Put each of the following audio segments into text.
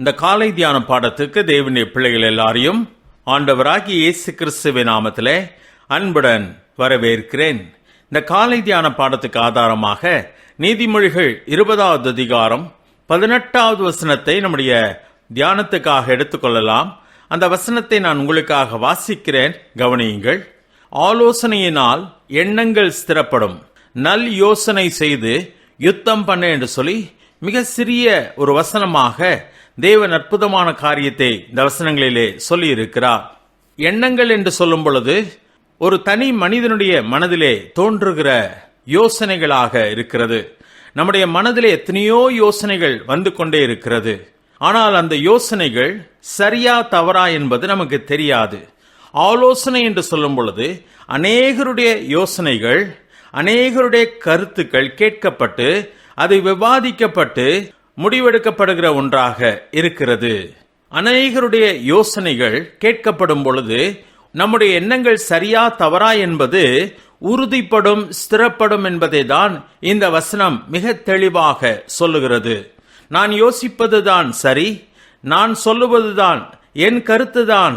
இந்த காலை தியான பாடத்துக்கு தேவனுடைய பிள்ளைகள் எல்லாரையும் ஆண்டவராகிய இயேசு கிறிஸ்துவின் நாமத்தில் அன்புடன் வரவேற்கிறேன். இந்த காலை தியான பாடத்துக்கு ஆதாரமாக நீதிமொழிகள் இருபதாவது அதிகாரம் பதினெட்டாவது வசனத்தை நம்முடைய தியானத்துக்காக எடுத்துக்கொள்ளலாம். அந்த வசனத்தை நான் உங்களுக்காக வாசிக்கிறேன். கவனியுங்கள். ஆலோசனையினால் எண்ணங்கள் ஸ்திரப்படும். நல் யோசனை செய்து யுத்தம் பண்ண என்று சொல்லி மிக சிறிய ஒரு வசனமாக தேவன் அற்புதமான காரியத்தை இந்த வசனங்களிலே சொல்லி இருக்கிறார் எண்ணங்கள் என்று சொல்லும் பொழுது ஒரு தனி மனிதனுடைய மனதிலே தோன்றுகிற யோசனைகளாக இருக்கிறது. நம்முடைய மனதிலே எத்தனையோ யோசனைகள் வந்து கொண்டே இருக்கிறது. ஆனால் அந்த யோசனைகள் சரியா தவறா என்பது நமக்கு தெரியாது. ஆலோசனை என்று சொல்லும் பொழுது அநேகருடைய யோசனைகள் அநேகருடைய கருத்துக்கள் கேட்கப்பட்டு அது விவாதிக்கப்பட்டு முடிவெடுக்கப்படுகிற ஒன்றாக இருக்கிறது. அநேகருடைய யோசனைகள் கேட்கப்படும் பொழுது நம்முடைய எண்ணங்கள் சரியா தவறா என்பது உறுதிப்படும் ஸ்திரப்படும் என்பதை தான் இந்த வசனம் மிக தெளிவாக சொல்லுகிறது. நான் யோசிப்பதுதான் சரி நான் சொல்லுவதுதான் என் கருத்துதான்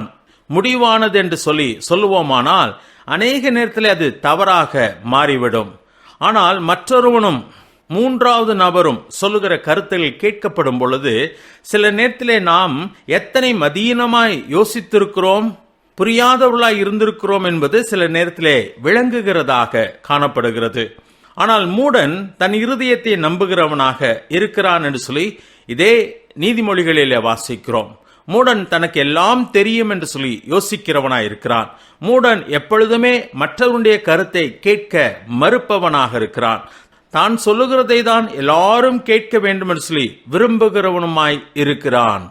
முடிவானது என்று சொல்லி சொல்லுவோமானால் அநேக நேரத்தில் அது தவறாக மாறிவிடும். ஆனால் மற்றொருவனும் மூன்றாவது நபரும் சொல்லுகிற கருத்துகள் கேட்கப்படும் பொழுது சில நேரத்திலே நாம் எத்தனை மதீனமாய் யோசித்திருக்கிறோம் புரியாதவர்களாய் இருந்திருக்கிறோம் என்பது சில நேரத்திலே விளங்குகிறதாக காணப்படுகிறது. ஆனால் மூடன் தன் இருதயத்தை நம்புகிறவனாக இருக்கிறான் என்று சொல்லி இதே நீதிமொழிகளிலே வாசிக்கிறோம். மூடன் தனக்கு எல்லாம் தெரியும் என்று சொல்லி யோசிக்கிறவனாய் இருக்கிறான். மூடன் எப்பொழுதுமே மற்றவருடைய கருத்தை கேட்க மறுப்பவனாக இருக்கிறான். தான் சொல்லுகிறதை தான் எல்லாரும் கேட்க வேண்டும் என்று சொல்லி விரும்புகிறவனுமாய் இருக்கிறான்.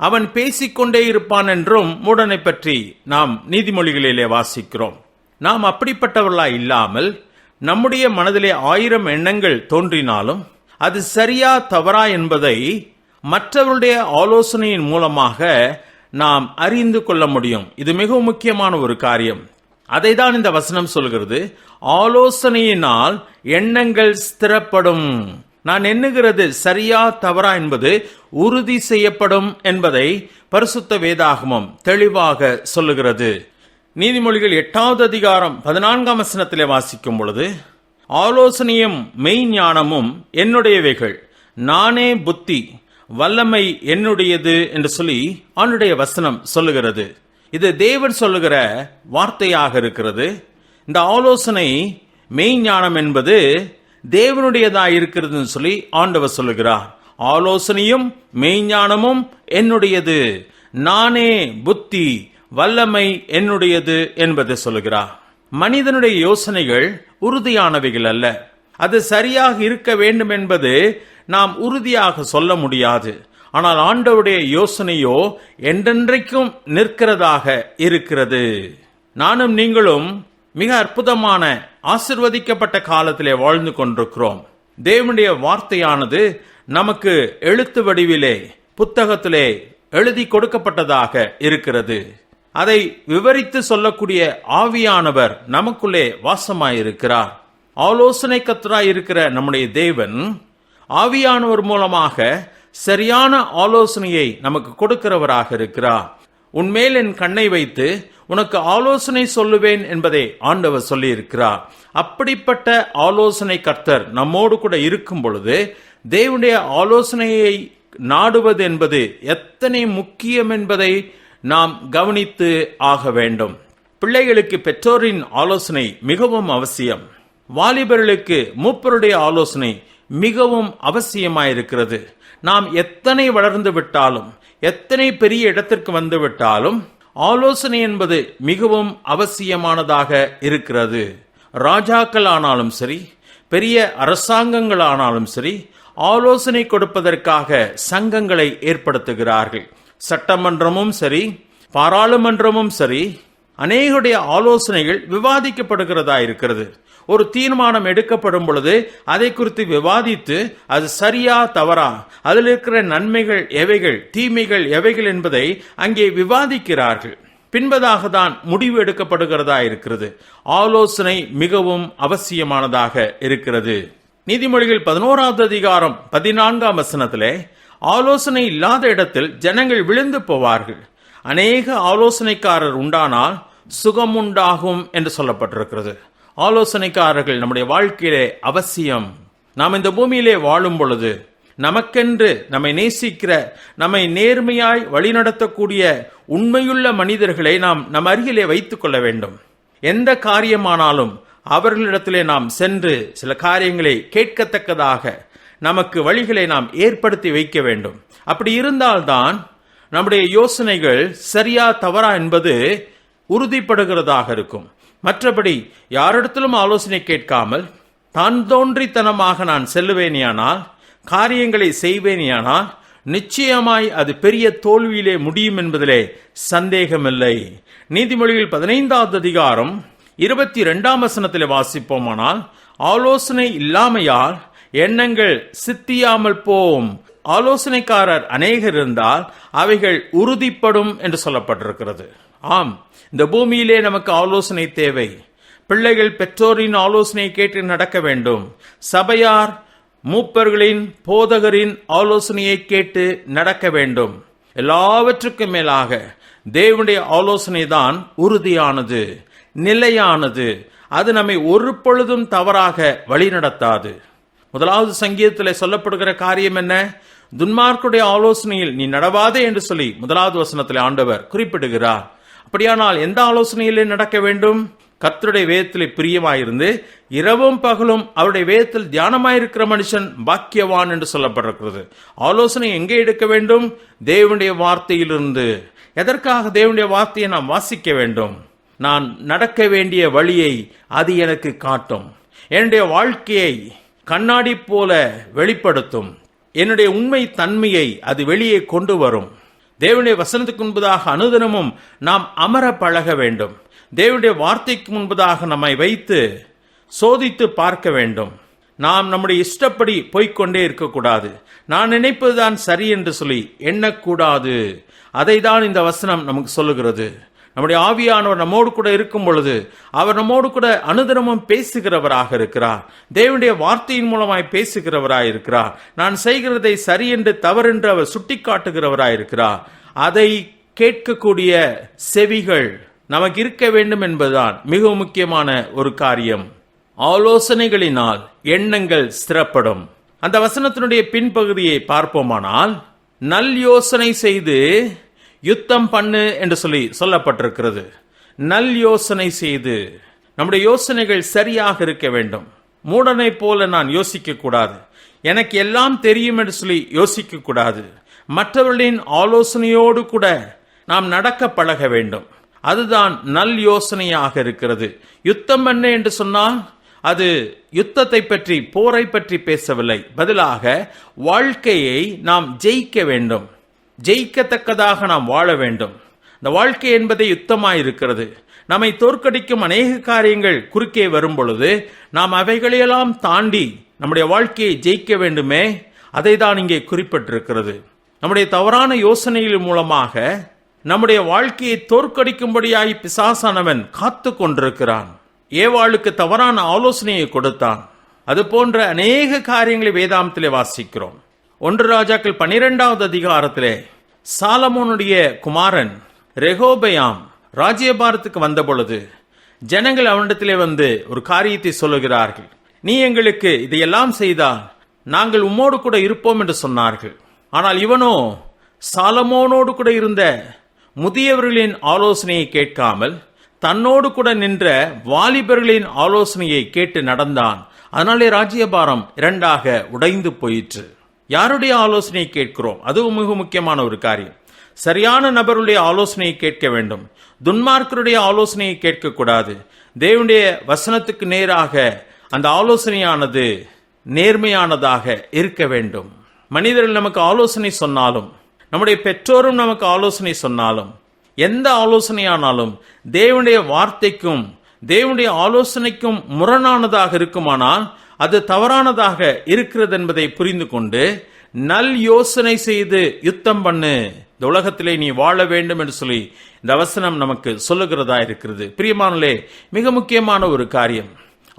அவன் பேசிக்கொண்டே இருப்பான் என்றும் மூடனை பற்றி நாம் நீதிமொழிகளிலே வாசிக்கிறோம். நாம் அப்படிப்பட்டவர்களாய் இல்லாமல் நம்முடைய மனதிலே ஆயிரம் எண்ணங்கள் தோன்றினாலும் அது சரியா தவறா என்பதை மற்றவருடைய ஆலோசனையின் மூலமாக நாம் அறிந்து கொள்ள முடியும். இது மிகவும் முக்கியமான ஒரு காரியம். அதை தான் இந்த வசனம் சொல்கிறது. ஆலோசனையினால் எண்ணங்கள் ஸ்திரப்படும். நான் எண்ணுகிறது சரியா தவறா என்பது உறுதி செய்யப்படும் என்பதை பரிசுத்த வேதாகமம் தெளிவாக சொல்லுகிறது. நீதிமொழிகள் எட்டாவது அதிகாரம் பதினான்காம் வசனத்திலே வாசிக்கும் பொழுது ஆலோசனையும் மெய்ஞானமும் என்னுடையவைகள். நானே புத்தி வல்லமை என்னுடையது என்று சொல்லி அவனுடைய வசனம் சொல்லுகிறது. இது தேவன் சொல்லுகிற வார்த்தையாக இருக்கிறது. இந்த ஆலோசனை மெய்ஞானம் என்பது தேவனுடையதாக இருக்கிறதுன்னு சொல்லி ஆண்டவர் சொல்லுகிறார். ஆலோசனையும் மெய்ஞானமும் என்னுடையது. நானே புத்தி வல்லமை என்னுடையது என்பதை சொல்லுகிறார். மனிதனுடைய யோசனைகள் உறுதியானவைகள் அல்ல. அது சரியாக இருக்க வேண்டும் என்பது நாம் உறுதியாக சொல்ல முடியாது. ஆனால் ஆண்டவுடைய யோசனையோ என்றென்றைக்கும் நிற்கிறதாக இருக்கிறது. நானும் நீங்களும் மிக அற்புதமான ஆசிர்வதிக்கப்பட்ட காலத்திலே வாழ்ந்து கொண்டிருக்கிறோம். தேவனுடைய வார்த்தையானது நமக்கு எழுத்து வடிவிலே புத்தகத்திலே எழுதி கொடுக்கப்பட்டதாக இருக்கிறது. அதை விவரித்து சொல்லக்கூடிய ஆவியானவர் நமக்குள்ளே வாசமாயிருக்கிறார். ஆலோசனை கத்தராய் இருக்கிற நம்முடைய தேவன் ஆவியானவர் மூலமாக சரியான ஆலோசனையை நமக்கு கொடுக்கிறவராக இருக்கிறார். உன்மேல் என் கண்ணை வைத்து உனக்கு ஆலோசனை சொல்லுவேன் என்பதை ஆண்டவர் சொல்லியிருக்கிறார். அப்படிப்பட்ட ஆலோசனை கர்த்தர் நம்மோடு கூட இருக்கும் பொழுது தேவனுடைய ஆலோசனையை நாடுவது என்பது எத்தனை முக்கியம் என்பதை நாம் கவனித்து ஆக வேண்டும். பிள்ளைகளுக்கு பெற்றோரின் ஆலோசனை மிகவும் அவசியம். வாலிபர்களுக்கு மூப்பருடைய ஆலோசனை மிகவும் அவசியமாயிருக்கிறது. நாம் எத்தனை வளர்ந்து விட்டாலும் எத்தனை பெரிய இடத்திற்கு வந்துவிட்டாலும் ஆலோசனை என்பது மிகவும் அவசியமானதாக இருக்கிறது. ராஜாக்கள் ஆனாலும் சரி பெரிய அரசாங்கங்கள் ஆனாலும் சரி ஆலோசனை கொடுப்பதற்காக சங்கங்களை ஏற்படுத்துகிறார்கள். சட்டமன்றமும் சரி பாராளுமன்றமும் சரி அநேகருடைய ஆலோசனைகள் விவாதிக்கப்படுகிறதா இருக்கிறது. ஒரு தீர்மானம் எடுக்கப்படும் பொழுது அதை குறித்து விவாதித்து அது சரியா தவறா அதில் இருக்கிற நன்மைகள் எவைகள் தீமைகள் எவைகள் என்பதை அங்கே விவாதிக்கிறார்கள். பின்பதாக தான் முடிவு எடுக்கப்படுகிறதா இருக்கிறது. ஆலோசனை மிகவும் அவசியமானதாக இருக்கிறது. நீதிமொழிகள் பதினோராவது அதிகாரம் பதினான்காம் வசனத்திலே ஆலோசனை இல்லாத இடத்தில் ஜனங்கள் விழுந்து போவார்கள். அநேக ஆலோசனைக்காரர் உண்டானால் சுகமுண்டாகும் என்று சொல்லப்பட்டிருக்கிறது. ஆலோசனைக்காரர்கள் நம்முடைய வாழ்க்கையிலே அவசியம். நாம் இந்த பூமியிலே வாழும் பொழுது நமக்கென்று நம்மை நேசிக்கிற நம்மை நேர்மையாய் வழிநடத்தக்கூடிய உண்மையுள்ள மனிதர்களை நாம் நம் அருகிலே வைத்துக் கொள்ள வேண்டும். எந்த காரியமானாலும் அவர்களிடத்திலே நாம் சென்று சில காரியங்களை கேட்கத்தக்கதாக நமக்கு வழிகளை நாம் ஏற்படுத்தி வைக்க வேண்டும். அப்படி இருந்தால்தான் நம்முடைய யோசனைகள் சரியா தவறா என்பது உறுதிப்படுகிறதாக இருக்கும். மற்றபடி யாரிடத்திலும் ஆலோசனை கேட்காமல் தான் தோன்றித்தனமாக நான் செல்லுவேனியானால் காரியங்களை செய்வேனியானால் நிச்சயமாய் அது பெரிய தோல்வியிலே முடியும் என்பதிலே சந்தேகமில்லை. நீதிமொழியில் பதினைந்தாவது அதிகாரம் இருபத்தி ரெண்டாம் வசனத்தில் வாசிப்போமானால் ஆலோசனை இல்லாமையால் எண்ணங்கள் சித்தியாமல் போம். ஆலோசனைக்காரர் அநேகர் இருந்தால் அவைகள் உறுதிப்படும் என்று சொல்லப்பட்டிருக்கிறது. ஆம் இந்த பூமியிலே நமக்கு ஆலோசனை தேவை. பிள்ளைகள் பெற்றோரின் ஆலோசனை கேட்டு நடக்க வேண்டும். சபையார் மூப்பர்களின் போதகரின் ஆலோசனையை கேட்டு நடக்க வேண்டும். எல்லாவற்றுக்கும் மேலாக தேவனுடைய ஆலோசனை தான் உறுதியானது நிலையானது. அது நம்மை ஒரு பொழுதும் தவறாக வழிநடத்தாது. முதலாவது சங்கீதத்தில் சொல்லப்படுகிற காரியம் என்ன? துன்மார்க்குடைய ஆலோசனையில் நீ நடவாதே என்று சொல்லி முதலாவது வசனத்தில் ஆண்டவர் குறிப்பிடுகிறார். அப்படியானால் எந்த ஆலோசனையிலே நடக்க வேண்டும்? கர்த்தருடைய வேதத்திலே பிரியமாயிருந்து இரவும் பகலும் அவருடைய வேதத்தில் தியானமாயிருக்கிற மனுஷன் பாக்கியவான் என்று சொல்லப்பட்டிருக்கிறது. ஆலோசனை எங்கே எடுக்க வேண்டும்? தேவனுடைய வார்த்தையிலிருந்து. எதற்காக தேவனுடைய வார்த்தையை நாம் வாசிக்க வேண்டும்? நான் நடக்க வேண்டிய வழியை அது எனக்கு காட்டும். என்னுடைய வாழ்க்கையை கண்ணாடி போல வெளிப்படுத்தும். என்னுடைய உண்மை தன்மையை அது வெளியே கொண்டு வரும். தேவனுடைய வசனத்துக்கு முன்பதாக அனுதினமும் நாம் அமர பழக வேண்டும். தேவனுடைய வார்த்தைக்கு முன்பதாக நம்மை வைத்து சோதித்து பார்க்க வேண்டும். நாம் நம்முடைய இஷ்டப்படி போய்கொண்டே இருக்கக்கூடாது. நான் நினைப்பதுதான் சரி என்று சொல்லி எண்ணக்கூடாது. அதை தான் இந்த வசனம் நமக்கு சொல்லுகிறது. நம்முடைய ஆவியானவர் நம்மோடு கூட இருக்கும் பொழுது அவர் நம்மோடு கூட அனுதினமும் பேசுகிறவராக இருக்கிறார். தேவனுடைய வார்த்தையின் மூலமாய் பேசுகிறவராய் இருக்கிறார். நான் செய்கிறதை சரி என்று தவறென்று அவர் சுட்டிக்காட்டுகிறவராய் இருக்கிறார். அதை கேட்கக்கூடிய செவிகள் நமக்கு இருக்க வேண்டும் என்பதுதான் மிக முக்கியமான ஒரு காரியம். ஆலோசனைகளினால் எண்ணங்கள் ஸ்திரப்படும் அந்த வசனத்தினுடைய பின்பகுதியை பார்ப்போமானால் நல் யோசனை செய்து யுத்தம் பண்ணு என்று சொல்லி சொல்லப்பட்டிருக்கிறது. நல் யோசனை செய்து நம்முடைய யோசனைகள் சரியாக இருக்க வேண்டும். மூடனை போல நான் யோசிக்க கூடாது. எனக்கு எல்லாம் தெரியும் என்று சொல்லி யோசிக்க கூடாது. மற்றவர்களின் ஆலோசனையோடு கூட நாம் நடக்க பழக வேண்டும். அதுதான் நல் யோசனையாக இருக்கிறது. யுத்தம் என்ன என்று சொன்னால் அது யுத்தத்தை பற்றி போரை பற்றி பேசவில்லை. பதிலாக வாழ்க்கையை நாம் ஜெயிக்க வேண்டும். ஜெயிக்கத்தக்கதாக நாம் வாழ வேண்டும். இந்த வாழ்க்கை என்பதே யுத்தமாயிருக்கிறது நம்மை தோற்கடிக்கும் அநேக காரியங்கள் குறுக்கே வரும் பொழுது நாம் அவைகளையெல்லாம் தாண்டி நம்முடைய வாழ்க்கையை ஜெயிக்க வேண்டுமே அதை தான் இங்கே குறிப்பிட்டிருக்கிறது. நம்முடைய தவறான யோசனைகள் மூலமாக நம்முடைய வாழ்க்கையை தோற்கடிக்கும்படியாய் பிசாசானவன் காத்து கொண்டிருக்கிறான். ஏவாளுக்கு தவறான ஆலோசனையை கொடுத்தான். அது போன்ற அநேக காரியங்களை வேதாந்தத்திலே வாசிக்கிறோம். ஒன்று ராஜாக்கள் பன்னிரெண்டாவது அதிகாரத்திலே சாலமோனுடைய குமாரன் ரெகோபயாம் ராஜ்யபாரத்துக்கு வந்த பொழுது ஜனங்கள் அவனிடத்திலே வந்து ஒரு காரியத்தை சொல்லுகிறார்கள். நீ எங்களுக்கு இதையெல்லாம் செய்தால் நாங்கள் உம்மோடு கூட இருப்போம் என்று சொன்னார்கள். ஆனால் இவனோ சாலமோனோடு கூட இருந்த முதியவர்களின் ஆலோசனையை கேட்காமல் தன்னோடு கூட நின்ற வாலிபர்களின் ஆலோசனையை கேட்டு நடந்தான். அதனாலே ராஜ்யபாரம் இரண்டாக உடைந்து போயிற்று. யாருடைய ஆலோசனையை கேட்கிறோம்? அதுவும் மிக முக்கியமான ஒரு காரியம். சரியான நபருடைய ஆலோசனையை கேட்க வேண்டும். துன்மார்க்கருடைய ஆலோசனையை கேட்கக்கூடாது. தேவனுடைய வசனத்துக்கு நேராக அந்த ஆலோசனையானது நேர்மையானதாக இருக்க வேண்டும். மனிதர்கள் நமக்கு ஆலோசனை சொன்னாலும் நம்முடைய பெற்றோரும் நமக்கு ஆலோசனை சொன்னாலும் எந்த ஆலோசனையானாலும் தேவனுடைய வார்த்தைக்கும் தேவனுடைய ஆலோசனைக்கும் முரணானதாக இருக்குமானால் அது தவறானதாக இருக்கிறது என்பதை புரிந்து கொண்டு நல் யோசனை செய்து யுத்தம் பண்ணு. இந்த உலகத்திலே நீ வாழ வேண்டும் என்று சொல்லி இந்த அவசனம் நமக்கு சொல்லுகிறதா இருக்கிறது. பிரியமானலே மிக முக்கியமான ஒரு காரியம்.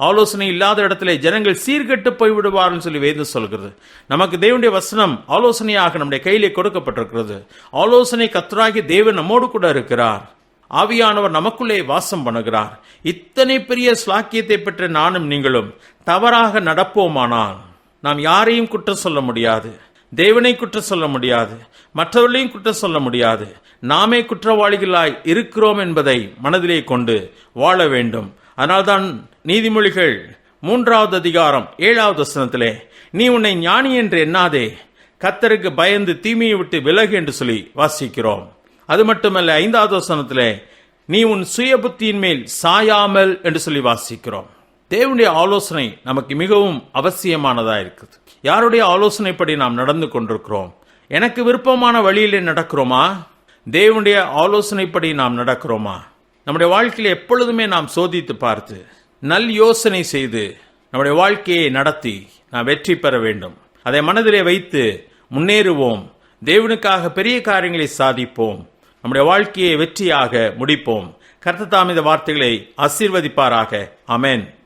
ஆலோசனை இல்லாத இடத்திலே ஜனங்கள் சீர்கெட்டு போய்விடுவார்கள் சொல்லி வேதம் சொல்கிறது. நமக்கு தேவனுடைய வசனம் ஆலோசனையாக நம்முடைய கையிலே கொடுக்கப்பட்டிருக்கிறது. ஆலோசனை கத்தராகி தேவன் நம்மோடு கூட இருக்கிறார். ஆவியானவர் நமக்குள்ளே வாசம் பண்ணுகிறார். இத்தனை பெரிய ஸ்லாக்கியத்தை பெற்ற நானும் நீங்களும் தவறாக நடப்போமானால் நாம் யாரையும் குற்றம் சொல்ல முடியாது. தேவனை குற்றம் சொல்ல முடியாது. மற்றவர்களையும் குற்றம் சொல்ல முடியாது. நாமே குற்றவாளிகளாய் இருக்கிறோம் என்பதை மனதிலே கொண்டு வாழ வேண்டும். அதனால்தான் நீதிமொழிகள் மூன்றாவது அதிகாரம் ஏழாவது வசனத்திலே நீ உன்னை ஞானி என்று எண்ணாதே. கத்தருக்கு பயந்து தீமையை விட்டு விலகு என்று சொல்லி வாசிக்கிறோம். அது மட்டுமல்ல ஐந்தாவது வசனத்திலே நீ உன் சுய புத்தியின் மேல் சாயாமல் என்று சொல்லி வாசிக்கிறோம். தேவனுடைய ஆலோசனை நமக்கு மிகவும் அவசியமானதாக இருக்குது. யாருடைய ஆலோசனைப்படி நாம் நடந்து கொண்டிருக்கிறோம்? எனக்கு விருப்பமான வழியிலே நடக்கிறோமா? தேவனுடைய ஆலோசனைப்படி நாம் நடக்கிறோமா? நம்முடைய வாழ்க்கையில் எப்பொழுதுமே நாம் சோதித்து பார்த்து நல் யோசனை செய்து நம்முடைய வாழ்க்கையை நடத்தி நாம் வெற்றி பெற வேண்டும். அதை மனதிலே வைத்து முன்னேறுவோம். தேவனுக்காக பெரிய காரியங்களை சாதிப்போம். நம்முடைய வாழ்க்கையை வெற்றியாக முடிப்போம். கர்த்தத்தாம் இந்த வார்த்தைகளை ஆசீர்வதிப்பாராக. அமேன்